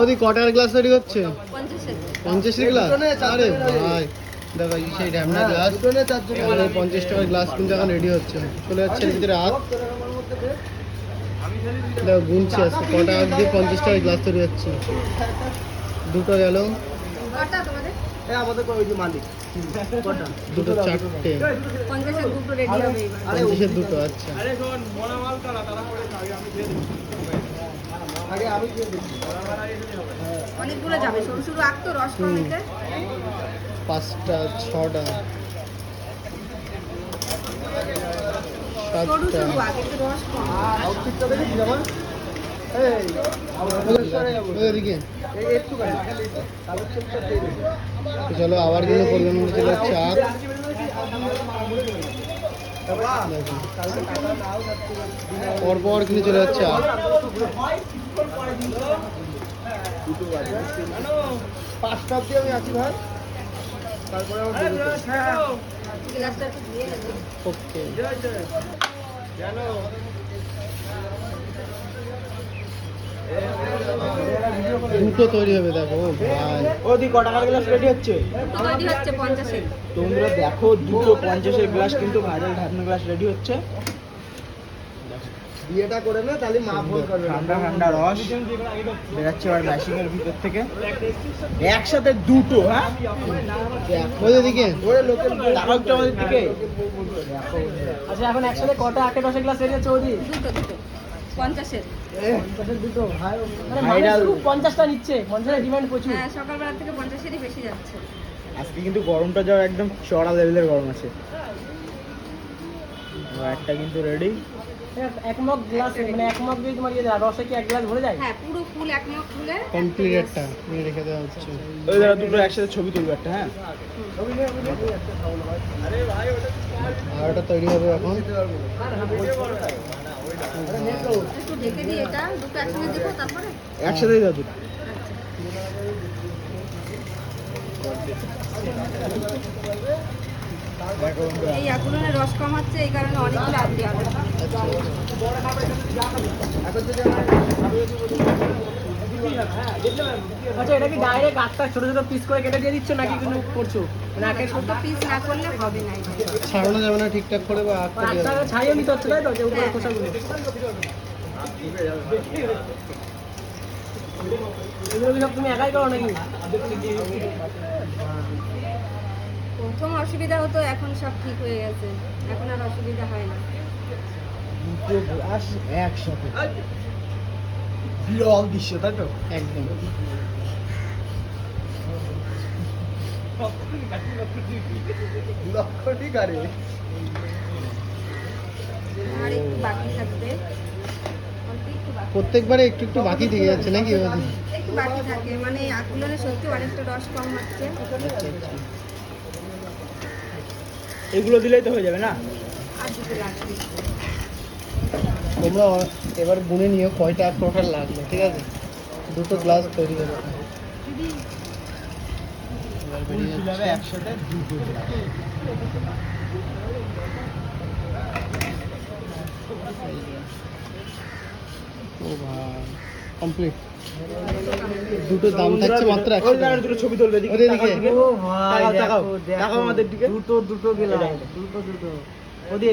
ওদি কটার গ্লাস তৈরি হচ্ছে? পঞ্চাশের। গ্লাস আরে ভাই দেখো এই সেই ড্যামনা গ্লাস এখানে পঞ্চাশ টাকার গ্লাস কিন্তু এখন রেডি হচ্ছে। চলে যাচ্ছে ভিতরে আখ দেখো গুনছি আসছে কটা দিয়ে পঞ্চাশ টাকার গ্লাস তৈরি হচ্ছে। দুটো গেল। কটা তোমাদের? আমাদের ওই যে মালিক। কটা? দুটো চারটে। পঞ্চাশের দুটো রেডি পঞ্চাশের দুটো আচ্ছা আগে আমি দিয়ে দিচ্ছি অনেকগুলো যাবে সরু সরু আখ রস কম পাঁচটা ছটা সাতটা। চলো আবার কিন্তু মতো চলে যাচ্ছে আখ দেখো। পর পর কিন্তু চলে যাচ্ছে আখ পাঁচটা অব্দি আমি আছি ভাই তারপরে ওকে দুটো তৈরি হবে দেখো ভাই। ওদি ক টাকার গ্লাস রেডি হচ্ছে? তৈরি হচ্ছে পঞ্চাশের। তোমরা দেখো দুটো পঞ্চাশের গ্লাস কিন্তু ভাইরাল ঢাকনা গ্লাস রেডি হচ্ছে। বিয়েটা করে না তাহলে মা ফোন করবে ঠান্ডা ঠান্ডা রস। বেরাচ্ছে মেশিনের ভিতর থেকে। একসাথে দুটো হ্যাঁ? ওই দিকে ওরে লোকের টাকা একটু আমাদের দিকে। আচ্ছা এখন একসাথে কটা আটে দশের গ্লাস দুটো দুটো পঞ্চাশের। দুটো পঞ্চাশটা নিচ্ছে পঞ্চাশের ডিমান্ড প্রচুর। হ্যাঁ সকালবেলা থেকে পঞ্চাশেরই বেশি যাচ্ছে। আজকে কিন্তু গরমটা যাও একদম চড়া লেভেলের গরম আছে। একটা কিন্তু রেডি এক মগ গ্লাস মানে এক মগ যদি তোমার ইয়ে রসে কি এক গ্লাস ভরে যায়? হ্যাঁ পুরো ফুল এক মগ ফুলে কমপ্লিট একটা নিয়ে রেখে দেওয়া হচ্ছে। ওই দাদা দুটো একসাথে ছবি তুলবে একটা হ্যাঁ? আর ওটা তৈরি হবে এখন। একটু ঢেকে দিই এটা দুটো একসঙ্গে দেবো তারপরে? একসাথেই দাদু দেখো এই আকুলনের রস কম হচ্ছে এই কারণে অনেকগুলো আগ হবে। আচ্ছা এটা কি ডাইরেক্ট আটটা ছোট ছোট পিস করে কেটে দিয়ে দিচ্ছ নাকি কোনো করছ? মানে আটের ছোট পিস না করলে হবে না ছাড়ানো যাবে না ঠিকঠাক করে বা আখ তৈরি আটটা হবে। নিতে হচ্ছে তাই তো? যে উপরে খোসাগুলো। এগুলো সব তুমি একাই করো নাকি? প্রথম অসুবিধা হতো এখন সব ঠিক হয়ে গেছে। এখন আর অসুবিধা হয় না। দুটো একসাথে বিরল দৃশ্য তাই তো একদম একটু বাকি প্রত্যেকবারে একটু একটু বাকি থেকে যাচ্ছে নাকি? একটু বাকি থাকে মানে আকুলনে সত্যি অনেকটা রস কম হচ্ছে এগুলো দিলেই তো হয়ে যাবে না আর দুটো লাগবে তোমরা এবার গুনে নিও কয়টা টোটাল লাগল ঠিক আছে? দুটো গ্লাস তৈরি হবে। একসাথে দুটো ও ভাই কমপ্লিট দুটো দাম থাকছে মাত্র একশো টাকা। দুটো ছবি তুলবে দিকে। তাকাও, তাকাও, তাকাও। আমাদের দিকে দুটো দুটো গেলাম দুটো দুটো।